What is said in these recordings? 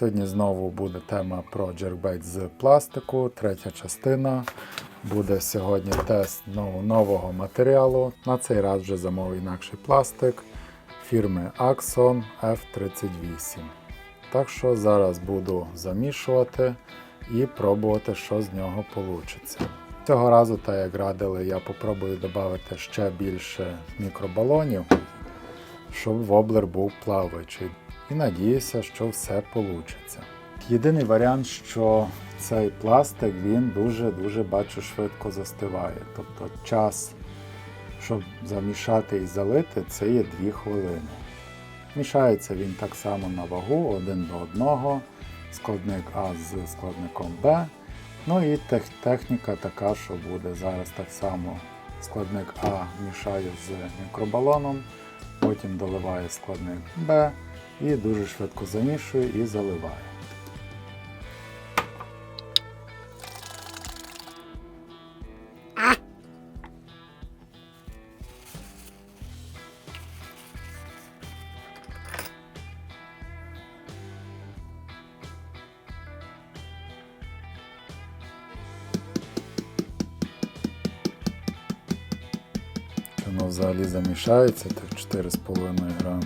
Сьогодні знову буде тема про джеркбейт з пластику, третя частина. Буде сьогодні тест нового матеріалу. На цей раз вже замовив інакший пластик фірми Axon F38. Так що зараз буду замішувати і пробувати, що з нього вийде. Цього разу, так як радили, я попробую додати ще більше мікробалонів, щоб воблер був плаваючий. І надіюся, що все вийде. Єдиний варіант, що цей пластик він дуже-дуже бачу швидко застиває. Тобто час, щоб замішати і залити, це є 2 хвилини. Мішається він так само на вагу один до одного, складник А з складником Б. Ну і тех- техніка така, що буде зараз так само складник А мішаю з мікробалоном, потім доливаю складник Б і дуже швидко замішую і заливаю. Воно взагалі замішається, так 4,5 грам.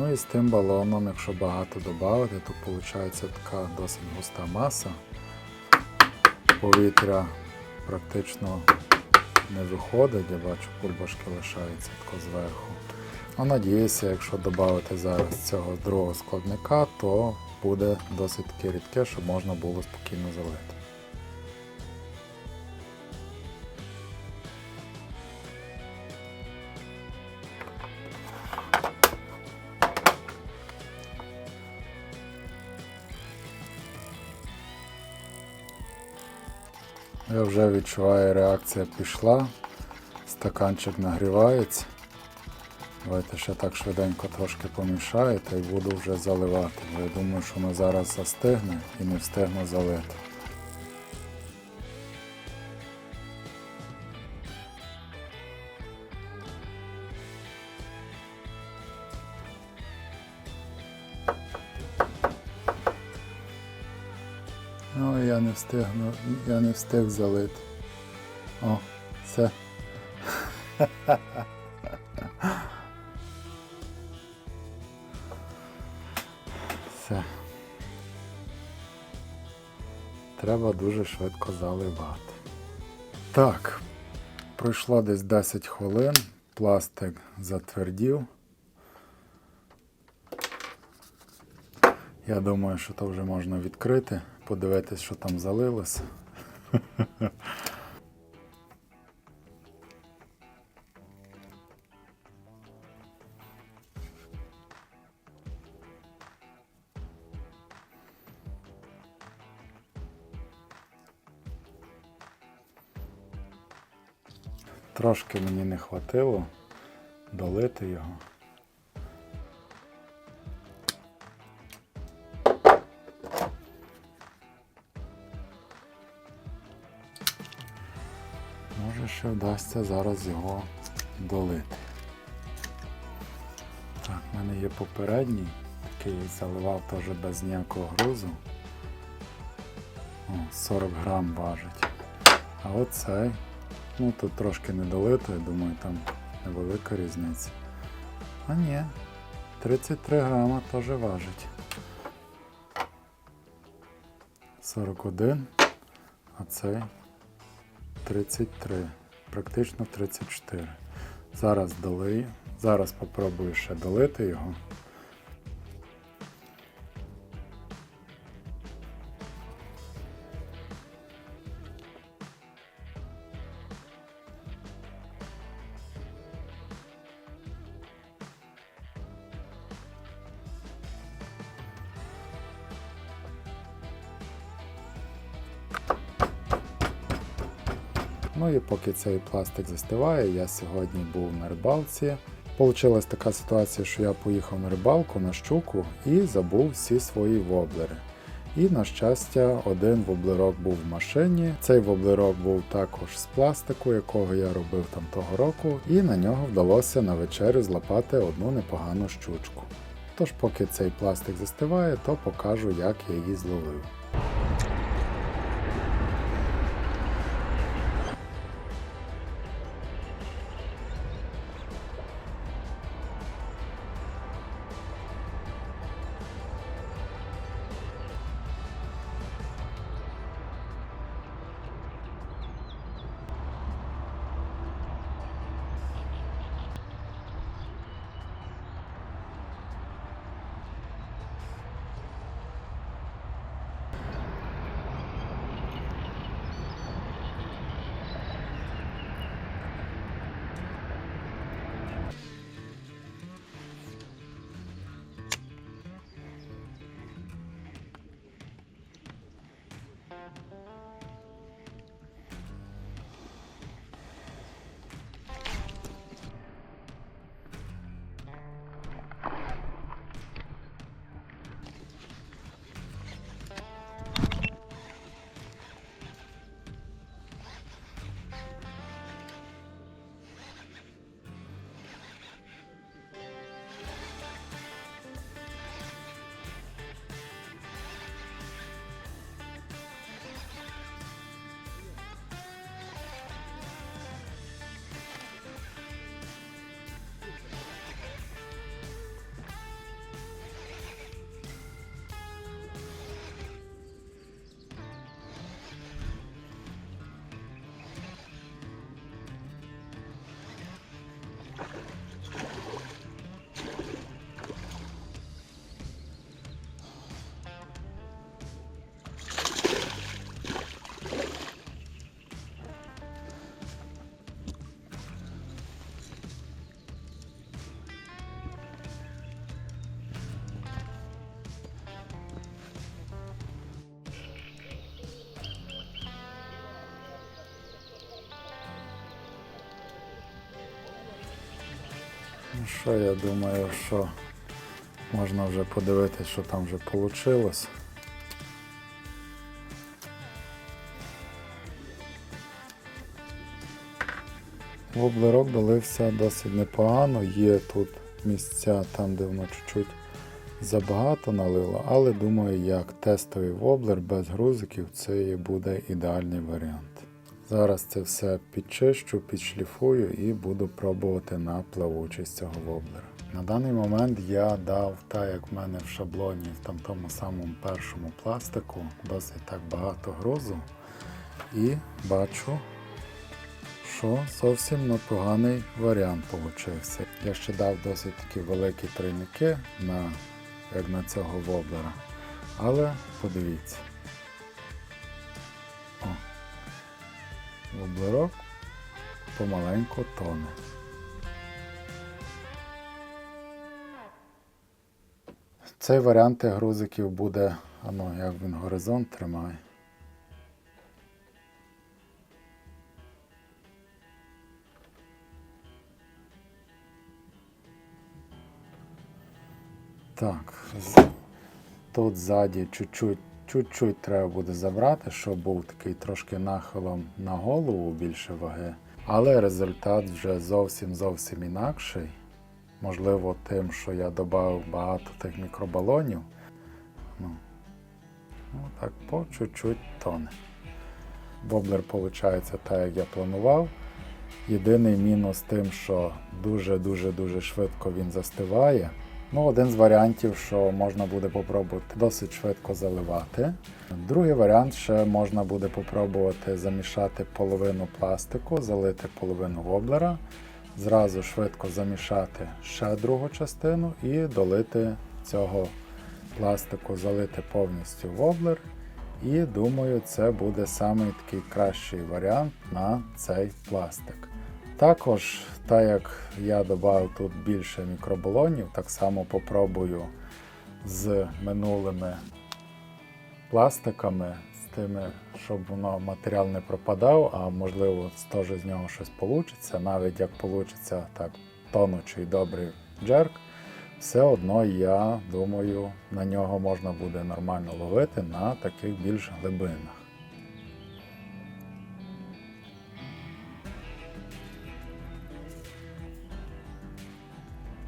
Ну і з тим балоном, якщо багато додати, то виходить така досить густа маса. Повітря практично не виходить, я бачу, бульбашки лишаються тако зверху. Ну, надіюся, якщо додати зараз цього другого складника, то буде досить таки рідке, щоб можна було спокійно залити. Я вже відчуваю, реакція пішла, стаканчик нагрівається. Давайте ще так швиденько трошки помішаю та й буду вже заливати. Я думаю, що воно зараз застигне і не встигну залити. Я не встигну, я не встиг залити. О, все. Все. Треба дуже швидко заливати. Так, пройшло десь 10 хвилин, пластик затвердів. Я думаю, що то вже можна відкрити, подивитись, що там залилося. Трошки мені не хватило долити його. Ще вдасться зараз його долити. Так, в мене є попередній, який заливав теж без ніякого грузу. О, 40 грам важить. А оцей, ну тут трошки не долито, я думаю, там невелика різниця. А ні, 33 грама теж важить. 41, а цей 33, практично 34. Зараз долию. Зараз попробую ще долити його. Ну і поки цей пластик застиває, я сьогодні був на рибалці. Получилась така ситуація, що я поїхав на рибалку на щуку і забув всі свої воблери. І на щастя, один воблерок був в машині. Цей воблерок був також з пластику, якого я робив там того року, і на нього вдалося на вечерю злапати одну непогану щучку. Тож, поки цей пластик застиває, то покажу, як я її зловив. Що, я думаю, що можна вже подивитися, що там вже вийшло. Воблерок долився досить непогано, є тут місця там, де воно чуть-чуть забагато налило, але думаю, як тестовий воблер без грузиків це буде ідеальний варіант. Зараз це все підчищу, підшліфую і буду пробувати на плавучість цього воблера. На даний момент я дав, так як в мене в шаблоні, в там тому самому першому пластику, досить так багато грузу. І бачу, що зовсім непоганий варіант получився. Я ще дав досить такі великі тройники на, як на цього воблера. Але подивіться. Воблерок помаленьку тоне. Цей варіант грузиків буде, а ну, як він горизонт тримає. Так, тут ззаді чуть-чуть, чуть-чуть треба буде забрати, щоб був такий трошки нахилом на голову більше ваги. Але результат вже зовсім зовсім інакший. Можливо, тим, що я додав багато тих мікробалонів. Ну, ну так по чуть-чуть тоне. Воблер виходить так, як я планував. Єдиний мінус тим, що дуже-дуже дуже швидко він застиває. Ну, один з варіантів, що можна буде попробувати досить швидко заливати. Другий варіант ще можна буде попробувати замішати половину пластику, залити половину воблера, зразу швидко замішати ще другу частину і долити цього пластику, залити повністю воблер. І думаю, це буде самий такий кращий варіант на цей пластик. Також, так як я додав тут більше мікроболонів, так само попробую з минулими пластиками, з тими, щоб воно матеріал не пропадав, а можливо теж з нього щось вийде, навіть як вийде так тонучий добрий джерк, все одно я думаю, на нього можна буде нормально ловити на таких більш глибинах.